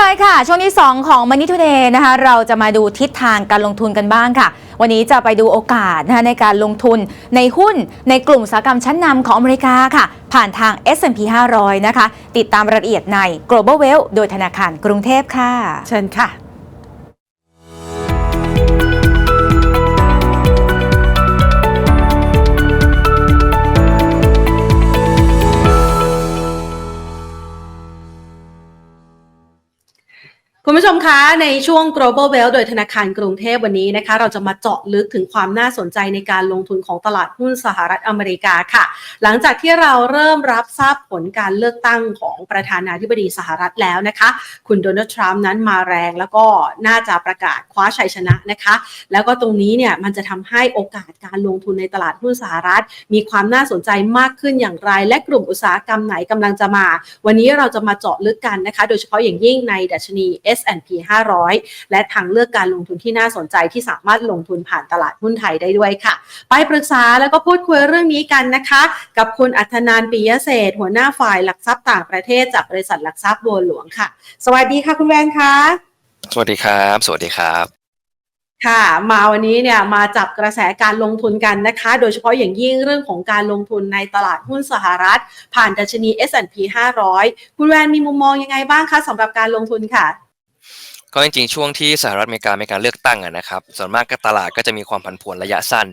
เคยค่ะ ช่วงที่ 2 ของ Money Today นะคะเราจะมาดูทิศทางการลงทุนกันบ้างค่ะ วันนี้จะไปดูโอกาสนะคะในการลงทุนในหุ้นในกลุ่มสาหกรรมชั้นนำของอเมริกาค่ะ ผ่านทาง S&P 500 นะคะ ติดตามรายละเอียดใน Global Wealth โดยธนาคารกรุงเทพค่ะ เชิญค่ะ ชมคะในช่วง global wealth โดยธนาคารกรุงเทพวันนี้นะคะ เราจะมาเจาะลึกถึงความน่าสนใจในการลงทุนของตลาดหุ้นสหรัฐอเมริกาค่ะ หลังจากที่เราเริ่มรับทราบผลการเลือกตั้งของประธานาธิบดีสหรัฐแล้วนะคะ คุณโดนัลด์ทรัมป์นั้นมาแรงแล้วก็น่าจะประกาศคว้าชัยชนะนะคะ แล้วก็ตรงนี้เนี่ยมันจะทำให้โอกาสการลงทุนในตลาดหุ้นสหรัฐ มีความน่าสนใจมากขึ้นอย่างไร และกลุ่มอุตสาหกรรมไหนกำลังจะมา วันนี้เราจะมาเจาะลึกกันนะคะ โดยเฉพาะอย่างยิ่งในดัชนี S&P 500 และทางเลือกการลงทุนที่น่าสนใจที่สามารถลงทุนผ่านตลาดหุ้นไทยได้ด้วยค่ะ ไปปรึกษาแล้วก็พูดคุยเรื่องนี้กันนะคะ กับคุณอัธนานปิยเศษหัวหน้าฝ่ายหลักทรัพย์ต่างประเทศจากบริษัทหลักทรัพย์บัวหลวงค่ะ สวัสดีค่ะคุณแวนคะสวัสดีครับ สวัสดีครับค่ะมาวันนี้เนี่ยมาจับกระแสการลงทุนกันนะคะ โดยเฉพาะอย่างยิ่งเรื่องของการลงทุนในตลาดหุ้นสหรัฐ ผ่านดัชนี S&P 500 คุณแวนมีมุมมองยังไงบ้างคะสำหรับการลงทุนค่ะ ก็จริงๆช่วงที่สหรัฐอเมริกามีการเลือกตั้งอะนะครับ ส่วนมากก็ตลาดก็จะมีความผันผวนระยะสั้น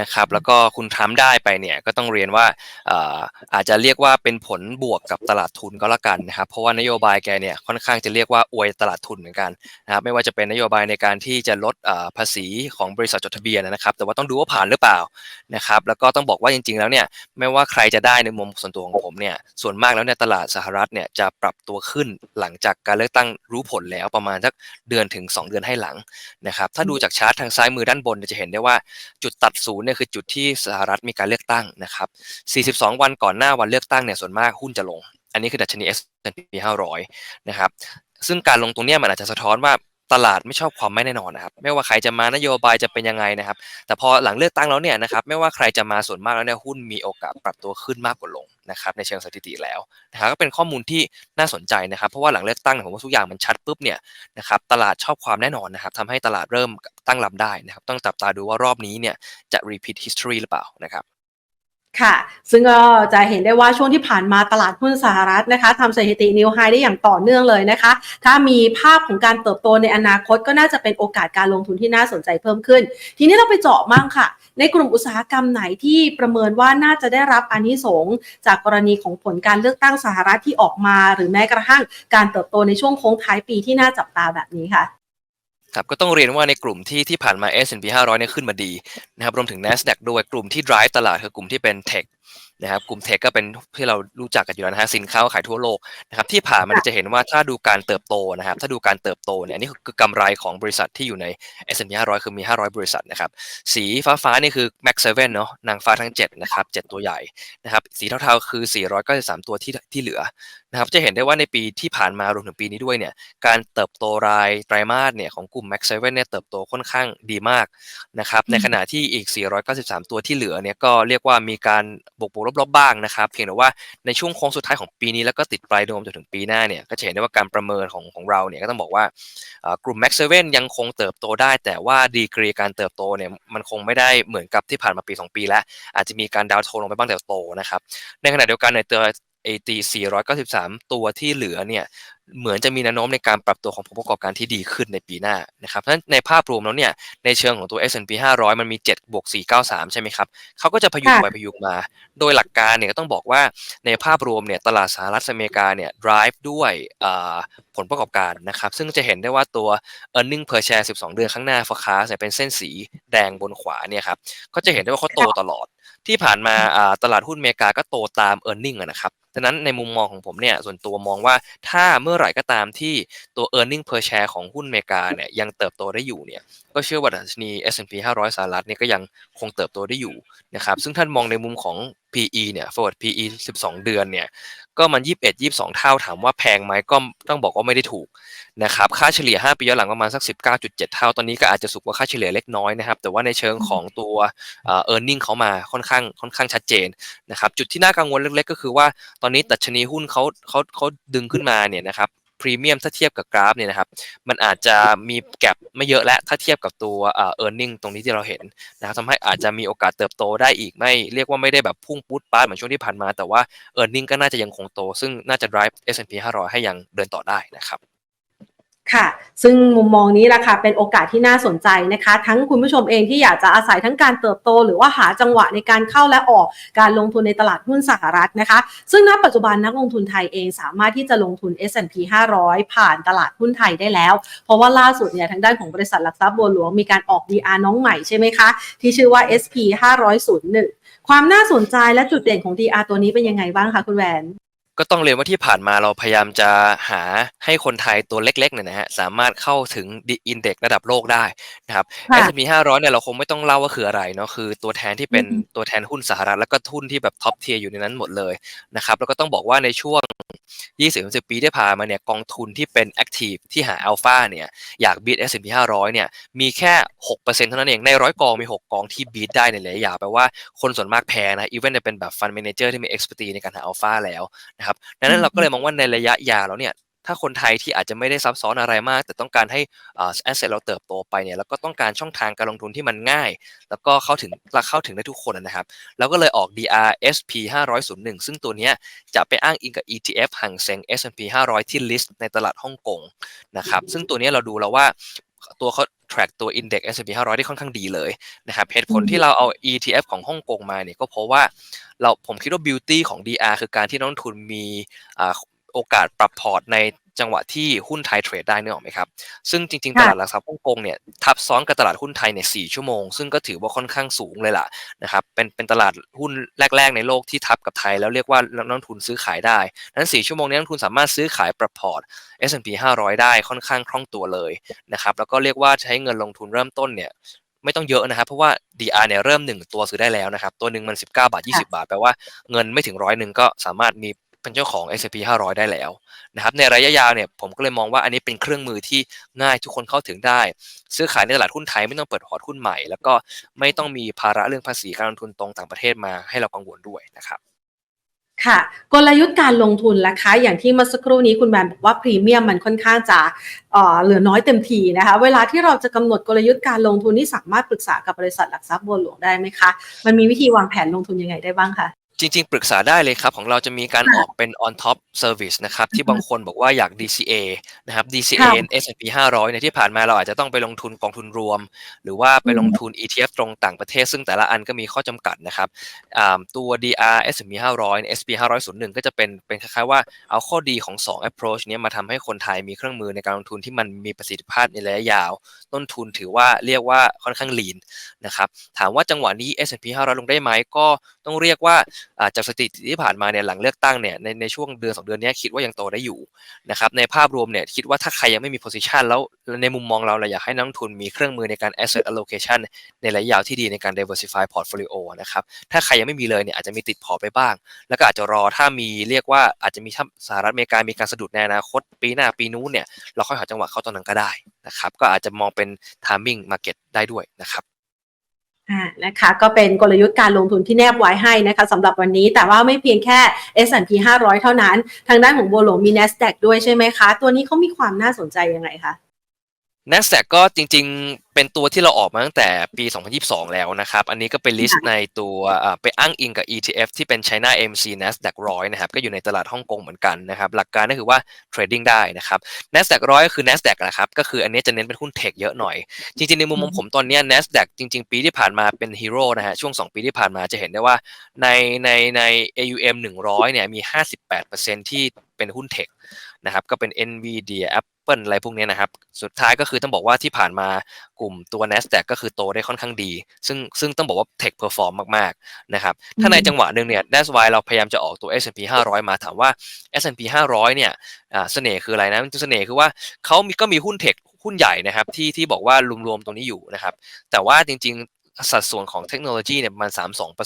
นะครับแล้วก็คุณทรัมป์ได้ไปเนี่ยก็ต้องเรียนว่าอาจจะเรียกว่าเป็นผลบวกกับตลาดทุนก็แล้วกันนะครับเพราะว่านโยบายแกเนี่ยค่อนข้างจะเรียกว่าอวยตลาดทุนเหมือนกันนะครับไม่ว่าจะเป็นนโยบายในการที่จะลดภาษีของบริษัทจดทะเบียนนะครับ แต่ว่าต้องดูว่าผ่านหรือเปล่านะครับแล้วก็ต้องบอกว่าจริง ๆ แล้วเนี่ยไม่ว่าใครจะได้ในมุมส่วนตัวของผมเนี่ยส่วนมากแล้วเนี่ยตลาดสหรัฐเนี่ยจะปรับตัวขึ้นหลังจากการเลือกตั้งรู้ผลแล้วประมาณสักเดือนถึง 2 เดือนให้หลังนะครับถ้าดูจากชาร์ตทางซ้ายมือด้านบนจะเห็นได้ว่าจุดตัดศูนย์เนี่ยคือจุดที่สหรัฐมีการเลือกตั้งนะครับ 42 วันก่อนหน้าวันเลือกตั้งเนี่ยส่วนมากหุ้นจะลง อันนี้คือดัชนี S&P 500 นะครับ ซึ่งการลงตรงนี้มันอาจจะสะท้อนว่าตลาดไม่ชอบความไม่แน่นอนนะครับ ไม่ว่าใครจะมานโยบายจะเป็นยังไงนะครับ แต่พอหลังเลือกตั้งแล้วเนี่ยนะครับ ไม่ว่าใครจะมาส่วนมากแล้วเนี่ยหุ้นมีโอกาสปรับตัวขึ้นมากกว่าลง นะครับในเชิงสถิติแล้วนะครับก็เป็นข้อมูลที่น่าสนใจนะครับ เพราะว่าหลังเลือกตั้งผมว่าทุกอย่างมันชัดปุ๊บเนี่ยนะครับตลาดชอบความแน่นอนนะครับทำให้ตลาดเริ่มตั้งลำได้นะครับ ต้องจับตาดูว่ารอบนี้เนี่ยจะ repeat history หรือเปล่านะครับ ค่ะ ซึ่งก็จะเห็นได้ว่าช่วงที่ผ่านมาตลาดหุ้นสหรัฐนะคะทำสถิตินิวไฮได้อย่างต่อเนื่องเลยนะคะ ถ้ามีภาพของการเติบโตในอนาคตก็น่าจะเป็นโอกาสการลงทุนที่น่าสนใจเพิ่มขึ้น ทีนี้เราไปเจาะมั่งค่ะ ในกลุ่มอุตสาหกรรมไหนที่ประเมินว่าน่าจะได้รับอานิสงส์จากกรณีของผลการเลือกตั้งสหรัฐที่ออกมา หรือแม้กระทั่งการเติบโตในช่วงโค้งท้ายปีที่น่าจับตาแบบนี้ค่ะ ครับก็ต้องเรียนว่าในกลุ่มที่ที่ผ่านมา S&P 500เนี่ยขึ้นมาดีนะครับรวมถึง NASDAQ ด้วยกลุ่มที่ drive ตลาดคือกลุ่มที่เป็น Tech นะครับกลุ่ม Tech ก็เป็นที่เรารู้จักกันอยู่แล้วนะฮะสินค้าขายทั่วโลกนะครับที่ผ่านมาเนี่ยจะเห็นว่าถ้าดูการเติบโตนะครับ ถ้าดูการเติบโตเนี่ยอันนี่คือกำไรของบริษัทที่อยู่ใน S&P 500 คือมี 500 บริษัทนะครับสีฟ้าฟ้าๆนี่คือ Max 7เนาะนางฟ้าทั้ง 7 นะครับ 7 ตัวใหญ่นะครับสีเทาๆคือ 493 ตัวที่ที่เหลือนะครับจะเห็นได้ว่าในปีที่ผ่านมารวมถึงปีนี้ด้วยเนี่ยการเติบโตรายไตรมาสเนี่ยของกลุ่ม Max 7เนี่ยเติบโตค่อนข้างดีมากนะครับในขณะที่อีก 493 ตัวที่เหลือเนี่ยก็เรียกว่ามีการบวกบวกลบๆบ้างนะครับ เพียงแต่ว่าในช่วงโค้งสุดท้ายของปีนี้แล้วก็ติดปลายโดมจนถึงปีหน้าเนี่ยก็จะเห็นได้ว่าการประเมินของของเราเนี่ยก็ต้องบอกว่าอ่ากลุ่ม Max 7ยังคงเติบโตได้ แต่ว่าดีกรีการเติบโตเนี่ยมันคงไม่ได้เหมือนกับที่ผ่านมาปี 2 ปีแล้ว อาจจะมีการดาวน์โทนลงไปบ้างแต่โตนะครับในขณะเดียวกันในตัว AT 493 ตัวที่เหลือเนี่ยเหมือนจะมีแนวโน้มในการปรับตัวของผู้ประกอบการที่ดีขึ้นในปีหน้านะครับเพราะฉะนั้นในภาพรวมแล้วเนี่ยในเชิงของตัว S&P 500 มันมี7บวก493 ใช่ไหมครับเขาก็จะพยุงค่ะไปพยุงมา โดยหลักการเนี่ยก็ต้องบอกว่าในภาพรวมเนี่ยตลาดสหรัฐอเมริกาเนี่ย drive ด้วยอ่าผลประกอบการนะครับซึ่งจะเห็นได้ว่าตัว earning per share 12 เดือนข้างหน้า forecast เนี่ยเป็นเส้นสีแดงบนขวาเนี่ยครับก็จะเห็นได้ว่าเขาโตตลอดที่ผ่านมาอ่าตลาดหุ้นอเมริกาก็โตตาม e a r n i n g อะนะครับ ดังนั้นในมุมมองของผมเนี่ยส่วนตัวมองว่าถ้าเมื่อไหร่ก็ตามที่ตัว e a r n i n g per share ของหุ้นเมกาเนี่ยยังเติบโตได้อยู่เนี่ยก็เชื่อว่าดัชนี S&P 500 สหรัฐเนี่ยก็ยังคงเติบโตได้อยู่นะครับซึ่งท่านมองในมุมของ PE เนี่ย forward PE 12 เดือนเนี่ยก็มัน 21 22 เท่าถามว่าแพงไหมก็ต้องบอกว่าไม่ได้ถูกนะครับค่าเฉลี่ย 5 ปีย้อนหลังประมาณสัก 19.7 เท่าตอนนี้ก็อาจจะสูงกว่าค่าเฉลี่ยเล็กน้อยนะครับแต่ว่าในเชิงของตัวเออ earning เขามาค่อนข้างค่อนข้างชัดเจนนะครับจุดที่น่ากังวลเล็กๆก็คือว่าตอนนี้ดัชนีหุ้นเขาเขาเขาดึงขึ้นมาเนี่ยนะครับพรีเมียมถ้าเทียบกับกราฟเนี่ยนะครับมันอาจจะมีแกลบไม่เยอะและถ้าเทียบกับตัวเออร์เน็งตรงนี้ที่เราเห็นนะครับทำให้อาจจะมีโอกาสเติบโตได้อีกไม่เรียกว่าไม่ได้แบบพุ่งปุ๊ดปาดเหมือนช่วงที่ผ่านมา แต่ว่าเออร์เน็งก็น่าจะยังคงโต ซึ่งน่าจะ drive S&P 500 ให้ยังเดินต่อได้นะครับ ค่ะ ซึ่งมุมมองนี้แหละค่ะเป็นโอกาสที่น่าสนใจนะคะ ทั้งคุณผู้ชมเองที่อยากจะอาศัยทั้งการเติบโต หรือว่าหาจังหวะในการเข้าและออกการลงทุนในตลาดหุ้นสหรัฐนะคะ ซึ่งณปัจจุบันนักลงทุนไทยเองสามารถที่จะลงทุน S&P 500 ผ่านตลาดหุ้นไทยได้แล้ว เพราะว่าล่าสุดเนี่ยทางด้านของบริษัทหลักทรัพย์บัวหลวงมีการออก DR น้องใหม่ใช่ไหมคะ ที่ชื่อว่า SP 501ความน่าสนใจและจุดเด่นของ DR ตัวนี้เป็นยังไงบ้างคะคุณแหวน ก็ต้องเรียนว่าที่ผ่านมาเราพยายามจะหาให้คนไทยตัวเล็กๆเนี่ยนะฮะสามารถเข้าถึงอินเด็กระดับโลกได้นะครับ ค่ะ S&P 500เนี่ยเราคงไม่ต้องเล่าว่าคืออะไรเนาะคือตัวแทนที่เป็นอือฮึตัวแทนหุ้นสหรัฐแล้วก็หุ้นที่แบบท็อปเทียร์อยู่ในนั้นหมดเลยนะครับแล้วก็ต้องบอกว่าในช่วง 20-30 ปีที่ผ่านมาเนี่ยกองทุนที่เป็นแอคทีฟที่หาอัลฟาเนี่ยอยากบีท S&P 500เนี่ยมีแค่ 6%เท่านั้นเองในร้อยกองมี 6 กองที่บีทได้ในระยะยาวแปลว่าคนส่วนมากแพ้นะอีเวนต์เป็นแบบฟันเมนเจอร์ที่มี expertise ในการหาอัลฟาแล้วนะครับดังนั้นเราก็เลยมองว่าในระยะยาวแล้วเนี่ยถ้าคนไทยที่อาจจะไม่ได้ซับซ้อนอะไรมาก แต่ต้องการให้อ่า asset เราเติบโตไปเนี่ยแล้วก็ต้องการช่องทางการลงทุนที่มันง่าย แล้วก็เข้าถึงและเข้าถึงได้ทุกคนนะครับแล้วก็เลยออก DR SP 501 ซึ่งตัวเนี้ยจะไปอ้างอิงกับ ETF ห่างเซ็ง S&P 500 ที่ list ในตลาดฮ่องกงนะครับซึ่งตัวเนี้ยเราดูแล้วว่าตัวเขา track ตัว index S&P 500 ได้ค่อนข้างดีเลยนะครับเหตุผลอืมที่เราเอา ETF ของฮ่องกงมาเนี่ยก็เพราะว่าเราผมคิดว่า beauty ของ DR คือการที่นักลงทุนมีอ่าโอกาสปรับพอร์ตใน จังหวะที่หุ้นไทยเทรดได้นึกออกไหมครับ ซึ่งจริงๆตค่ะลาดหลักทรัพย์ฮ่องกงเนี่ยทับซ้อนกับตลาดหุ้นไทยเนี่ย4ชั่วโมง ซึ่งก็ถือว่าค่อนข้างสูงเลยล่ะนะครับเป็นเป็นตลาดหุ้นแรก ๆ ในโลกที่ทับกับไทย แล้วเรียกว่านักลงทุนซื้อขายได้ นั้น4ชั่วโมงนี้นักลงทุนสามารถซื้อขายปรับพอร์ต S&P 500 ได้ค่อนข้างคล่องตัวเลยนะครับแล้วก็เรียกว่าใช้เงินลงทุนเริ่มต้นเนี่ยไม่ต้องเยอะนะครับ เพราะว่า DR เนี่ยเริ่ม 1 ตัวซื้อได้แล้วนะครับ ตัวหนึ่งมัน 19 บาท 20 บาท แปลว่าเงินไม่ถึงร้อยหนึ่งก็สามารถมี เป็นเจ้าของ S&P 500 ได้แล้วนะครับในระยะยาวเนี่ยผมก็เลยมองว่าอันนี้เป็นเครื่องมือที่ง่ายทุกคนเข้าถึงได้ ซื้อขายในตลาดหุ้นไทยไม่ต้องเปิดพอร์ตหุ้นใหม่ แล้วก็ไม่ต้องมีภาระเรื่องภาษีการลงทุนตรงต่างประเทศมาให้เรากังวลด้วยนะครับค่ะกลยุทธ์การลงทุนล่ะคะ อย่างที่เมื่อสักครู่นี้คุณแบนบอกว่าพรีเมียมมันค่อนข้างจะเออเหลือน้อยเต็มทีนะคะ เวลาที่เราจะกำหนดกลยุทธ์การลงทุนนี่สามารถปรึกษากับบริษัทหลักทรัพย์บัวหลวงได้ไหมคะ มันมีวิธีวางแผนลงทุนยังไงได้บ้างคะ จริง ๆ ปรึกษาได้เลยครับของเราจะมีการออกเป็น on top service นะครับ ที่บางคนบอกว่าอยาก DCA นะครับ DCA ค่ะ S&P 500ในยที่ผ่านมาเราอาจจะต้องไปลงทุนกองทุนรวม หรือว่าไปลงทุน ETF ตรงต่างประเทศ ซึ่งแต่ละอันก็มีข้อจำกัดนะครับอ่าตัว DR S&P 500 SP 501 ก็จะเป็นเป็นคล้ายๆว่าเอาข้อดีของ 2 approach เนี้ยมาทำให้คนไทยมีเครื่องมือในการลงทุนที่มันมีประสิทธิภาพในระยะยาว ต้นทุนถือว่าเรียกว่าค่อนข้าง lean นะครับถามว่าจังหวะนี้ S&P 500 ลงได้ไหมก็ต้องเรียกว่าอ่าจากสถิติที่ผ่านมาเนี่ยหลังเลือกตั้งเนี่ยในในช่วงเดือนสองเดือนนี้คิดว่ายังโตได้อยู่นะครับในภาพรวมเนี่ยคิดว่าถ้าใครยังไม่มี position แล้วในมุมมองเราเราอยากให้นักลงทุนมีเครื่องมือในการ asset allocation ในระยะยาวที่ดีในการ diversify portfolio นะครับถ้าใครยังไม่มีเลยเนี่ยอาจจะมีติดพอร์ตไปบ้าง แล้วก็อาจจะรอถ้ามีเรียกว่าอาจจะมีถ้าสหรัฐอเมริกามีการสะดุดในอนาคตปีหน้าปีนู้นเนี่ยเราค่อยหาจังหวะเข้าตอนนั้นก็ได้นะครับก็อาจจะมองเป็น timing market ได้ด้วยนะครับ นะคะก็เป็นกลยุทธ์การลงทุนที่แนบไว้ให้นะคะสำหรับวันนี้แต่ว่าไม่เพียงแค่ S&P 500 เท่านั้น ทางด้านของบัวหลวงมี NASDAQ ด้วยใช่ไหมคะ ตัวนี้เขามีความน่าสนใจยังไงคะ NASDAQ ก็จริงๆ เป็นตัวที่เราออกมาตั้งแต่ปี 2022 แล้วนะครับ อันนี้ก็เป็นลิสต์ในตัวอ่าไปอ้างอิงกับ ETF ที่เป็น China MC NASDAQ 100 นะครับ ก็อยู่ในตลาดฮ่องกงเหมือนกันนะครับ หลักการก็คือว่าเทรดดิ้งได้นะครับ NASDAQ 100 ก็คือ NASDAQ นะครับ ก็คืออันนี้จะเน้นเป็นหุ้นเทคเยอะหน่อย จริงๆ ในมุมมองผมตอนเนี้ย NASDAQ จริง ๆ ปีที่ผ่านมาเป็นฮีโร่นะฮะ ช่วง 2 ปีที่ผ่านมาจะเห็นได้ว่าในในใน AUM 100 เนี่ยมี 58%ที่เป็นหุ้นเทคนะครับ ก็เป็น NVIDIA Apple อะไรพวกเนี้ยนะครับ สุดท้ายก็คือต้องบอกว่าที่ผ่านมากลุ่มตัว NASDAQ ก็คือโตได้ค่อนข้างดี ซึ่งซึ่งต้องบอกว่า Tech Perform มากๆนะครับถ้าในจังหวะหนึ่งเนี่ย that's why เราพยายามจะออกตัว S&P 500 มาถามว่า S&P 500 เนี่ยอ่าเสน่ห์คืออะไรนะเสน่ห์คือว่าเขามีก็มีหุ้นเทคหุ้นใหญ่นะครับที่ที่บอกว่ารวมๆตรงนี้อยู่นะครับแต่ว่าจริง สัดส่วนของเทคโนโลยีเนี่ยประมาณ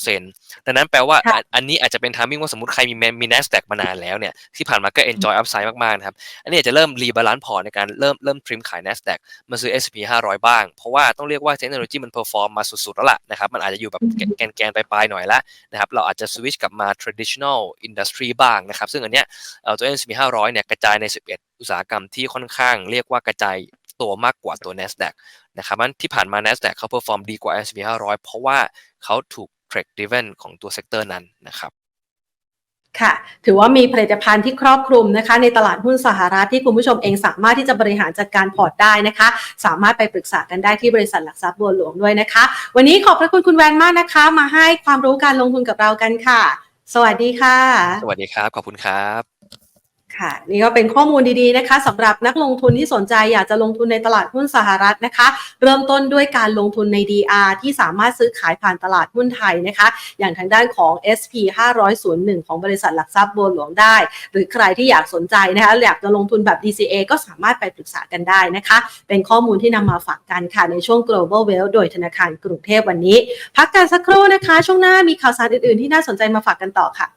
32%ดังนั้นแปลว่าค่ะอันอันนี้อาจจะเป็นทามมิ่งว่าสมมติใครมีแมมี NASDAQ มานานแล้วเนี่ยที่ผ่านมาก็ enjoy upside มากๆนะครับ อันนี้อาจจะเริ่มรีบาลานซ์พอร์ตในการเริ่มเริ่มทริมขาย NASDAQ มาซื้อ S&P 500 บ้าง เพราะว่าต้องเรียกว่าเทคโนโลยีมันเพอร์ฟอร์มมาสุดๆแล้วล่ะนะครับมันอาจจะอยู่แบบแกนแกนๆปลายๆหน่อยละนะครับเราอาจจะสวิตชกลับมา traditional industry บ้างนะครับซึ่งอันเนี้ยเอ่อตัว S&P 500 เนี่ยกระจายใน 11 อุตสาหกรรมที่ค่อนข้างเรียกว่ากระจาย ตัวมากกว่าตัว NASDAQ นะครับมันที่ผ่านมา NASDAQ เขาเพอร์ฟอร์มดีกว่า S&P 500 เพราะว่าเขาถูก trade driven ของตัวเซกเตอร์นั้นนะครับค่ะ ถือว่ามีผลิตภัณฑ์ที่ครอบคลุมนะคะ ในตลาดหุ้นสหรัฐที่คุณผู้ชมเองสามารถที่จะบริหารจัดการพอร์ตได้นะคะ สามารถไปปรึกษากันได้ที่บริษัทหลักทรัพย์บัวหลวงด้วยนะคะ วันนี้ขอบพระคุณคุณแวนมากนะคะ มาให้ความรู้การลงทุนกับเรากันค่ะ สวัสดีค่ะ สวัสดีครับ ขอบคุณครับ ค่ะนี่ก็เป็นข้อมูลดีๆนะคะสำหรับนักลงทุนที่สนใจอยากจะลงทุนในตลาดหุ้นสหรัฐนะคะ เริ่มต้นด้วยการลงทุนใน DR ที่สามารถซื้อขายผ่านตลาดหุ้นไทยนะคะ อย่างทางด้านของ SP 500ของบริษัทหลักทรัพย์บัวหลวงได้ หรือใครที่อยากสนใจนะคะอยากจะลงทุนแบบ DCA ก็สามารถไปปรึกษากันได้นะคะ เป็นข้อมูลที่นำมาฝากกันค่ะในช่วง global wealth โดยธนาคารกรุงเทพวันนี้ พักกันสักครู่นะคะ ช่วงหน้ามีข่าวสารอื่นๆ ที่น่าสนใจมาฝากกันต่อค่ะ